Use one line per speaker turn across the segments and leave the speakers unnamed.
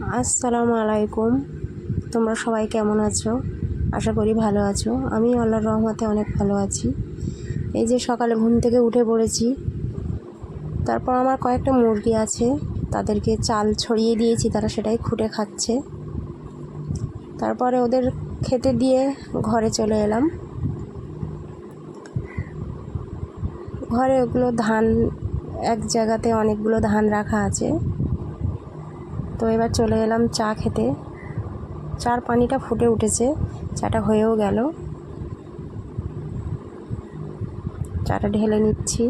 আসসালামু আলাইকুম। তোমরা সবাই কেমন আছো? আশা করি ভালো আছো। আমি আল্লাহর রহমতে অনেক ভালো আছি। এই যে সকালে ঘুম থেকে উঠে পড়েছি। তারপর আমার কয়েকটা মুরগি আছে। তাদেরকে চাল ছড়িয়ে দিয়েছি, তারা সেটাই খুঁটে খাচ্ছে। তারপরে ওদের খেতে দিয়ে ঘরে চলে এলাম। ঘরে ওগুলো ধান, এক জায়গাতে অনেকগুলো ধান রাখা আছে। তো এবার চলে এলাম চা খেতে। চার পানিটা ফুটে উঠেছে, চাটা হয়েও গেল। চাটা ঢেলে নিচ্ছি।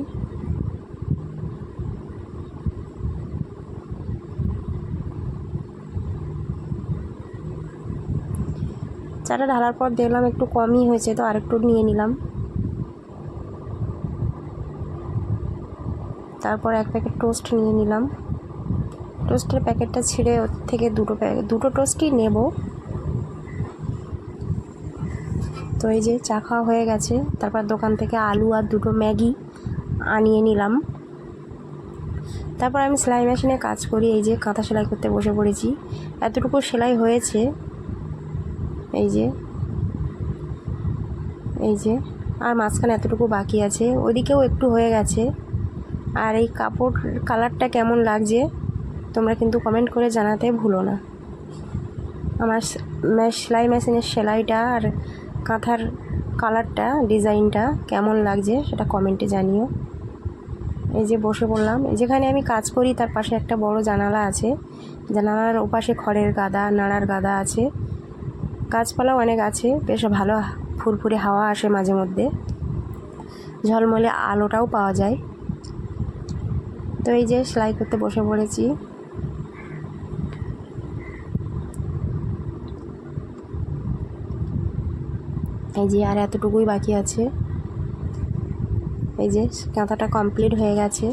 চাটা ঢালার পর দেখলাম একটু কমই হয়েছে, তো আরেকটু নিয়ে নিলাম। তারপর এক প্যাকেট টোস্ট নিয়ে নিলাম। টোস্টের প্যাকেটটা ছিঁড়ে ওর থেকে দুটো প্যাকেট দুটো টোস্টই নেব। তো এই যে চা খাওয়া হয়ে গেছে, তারপর দোকান থেকে আলু আর দুটো ম্যাগি আনিয়ে নিলাম। তারপর আমি সেলাই মেশিনে কাজ করি, এই যে কাঁথা সেলাই করতে বসে পড়েছি। এতটুকু সেলাই হয়েছে। এই যে এই যে, আর মাঝখানে এতটুকু বাকি আছে। ওইদিকেও একটু হয়ে গেছে। আর এই কাপড় কালারটা কেমন লাগছে? তোমরা কিন্তু কমেন্ট করে জানাতে ভুলো না। আমার সেলাই মেশিনের সেলাইটা আর কাঁথার কালারটা ডিজাইনটা কেমন লাগছে সেটা কমেন্টে জানিও। এই যে বসে পড়লাম। যেখানে আমি কাজ করি, তার পাশে একটা বড় জানালা আছে। জানালার ওপাশে খড়ের গাদা, নাড়ার গাদা আছে। গাছপালাও অনেক আছে। বেশ ভালো ফুরফুরে হাওয়া আসে মাঝে মধ্যে। ঝলমলে আলোটাও পাওয়া যায়। তো এই যে সেলাই করতে বসে পড়েছি। এই যে আর এতটুকুই বাকি আছে। এই যে কাঁথাটা কমপ্লিট হয়ে গেছে।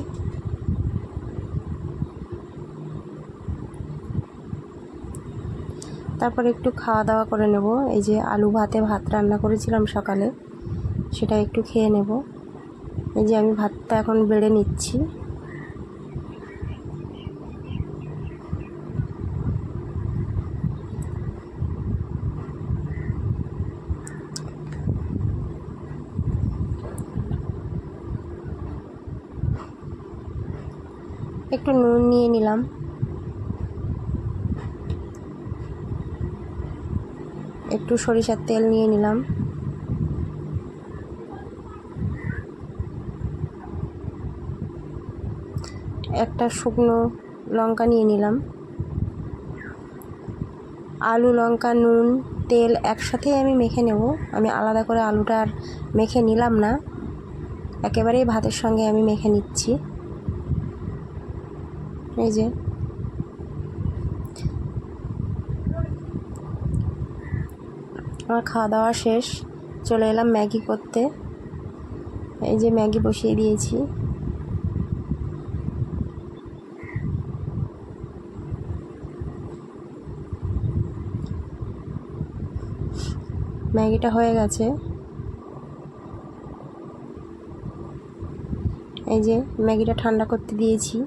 তারপর একটু খাওয়া দাওয়া করে নেব। এই যে আলু ভাতে ভাত রান্না করেছিলাম সকালে, সেটা একটু খেয়ে নেব। এই যে আমি ভাতটা এখন বেড়ে নিচ্ছি। একটু নুন নিয়ে নিলাম। একটু সরিষার তেল নিয়ে নিলাম। একটা শুকনো লঙ্কা নিয়ে নিলাম। আলু, লঙ্কা, নুন, তেল একসাথেই আমি মেখে নেব। আমি আলাদা করে আলুটা আর মেখে নিলাম না। একেবারেই ভাতের সঙ্গে আমি মেখে নিচ্ছি। এই যে। আমার খাওয়া দাওয়া শেষ। চলে এলাম ম্যাগি করতে। এই যে ম্যাগি বসিয়ে দিয়েছি। ম্যাগিটা হয়ে গেছে। এই যে ম্যাগিটা ঠান্ডা করতে দিয়েছি।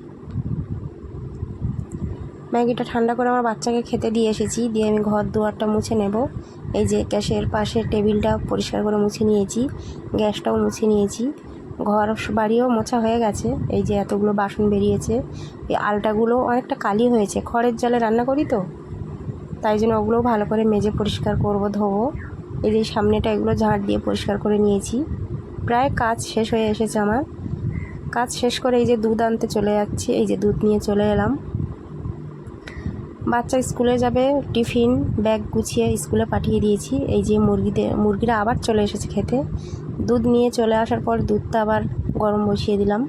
ম্যাগিটা ঠান্ডা করে আমার বাচ্চাকে খেতে দিয়ে এসেছি। দিয়ে আমি ঘর দুয়ারটা মুছে নেব। এই যে গ্যাসের পাশে টেবিলটা পরিষ্কার করে মুছে নিয়েছি। গ্যাসটাও মুছে নিয়েছি। ঘর বাড়িও মোছা হয়ে গেছে। এই যে এতগুলো বাসন বেরিয়েছে। এই আলটাগুলো অনেকটা কালি হয়েছে। খড়ের জলে রান্না করি তো? তাই জন্য ওগুলোও ভালো করে মেজে পরিষ্কার করব, ধোবো। এই যে সামনেটা এগুলো ঝাঁট দিয়ে পরিষ্কার করে নিয়েছি। প্রায় কাজ শেষ হয়ে এসেছে আমার। কাজ শেষ করে এই যে দুধ আনতে চলে যাচ্ছি। এই যে দুধ নিয়ে চলে এলাম। বাচ্চা স্কুলে যাবে, টিফিন, ব্যাগ গুছিয়ে স্কুলে পাঠিয়ে দিয়েছি। এই যে মুরগিদের মুরগিরা আবার চলে এসেছে খেতে। দুধ নিয়ে চলে আসার পর দুধটা আবার গরম বসিয়ে দিলাম।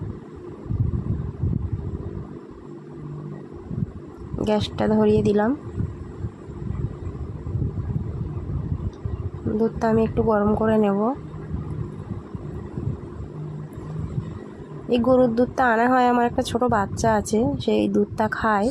গ্যাসটা ধরিয়ে দিলাম। দুধটা আমি একটু গরম করে নেব। এই গরুর দুধটা আনা হয়, আমার একটা ছোট বাচ্চা আছে, সেই দুধটা খায়।